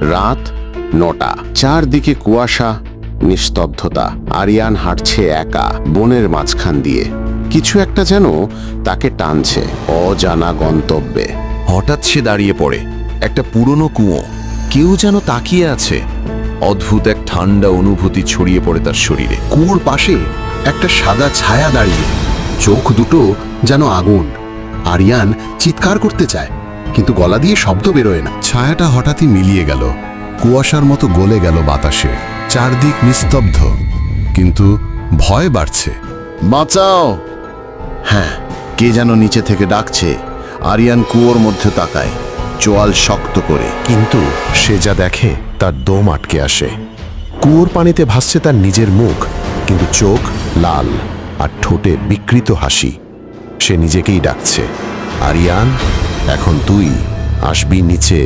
রাত নটা। চারদিকে কুয়াশা, নিস্তব্ধতা। আরিয়ান হাঁটছে একা, বনের মাঝখান দিয়ে। কিছু একটা যেন তাকে টানছে, অজানা গন্তব্যে। হঠাৎ সে দাঁড়িয়ে পড়ে, একটা পুরনো কুয়ো। কেউ যেন তাকিয়ে আছে। অদ্ভুত এক ঠান্ডা অনুভূতি ছড়িয়ে পড়ে তার শরীরে। কুয়োর পাশে একটা সাদা ছায়া দাঁড়িয়ে। চোখ দুটো যেন আগুন। আরিয়ান চিৎকার করতে চায়। কিন্তু গলা দিয়ে শব্দ বেরোয় না। ছায়াটা হঠাৎই মিলিয়ে গেল। কুয়াশার মতো গলে গেল বাতাসে। চারদিক নিস্তব্ধ। কিন্তু ভয় বাড়ছে। বাঁচাও! হ্যাঁ কে যেন নিচে থেকে ডাকছে। আরিয়ান কুয়োর মধ্যে তাকায়। চোয়াল শক্ত করে। কিন্তু সে যা দেখে তার দম আটকে আসে। কুয়োর পানিতে ভাসছে তার নিজের মুখ কিন্তু চোখ লাল আর ঠোঁটে বিকৃত হাসি। সে নিজেকেই ডাকছে। আরিয়ান এখন তুই আসবি নিচে।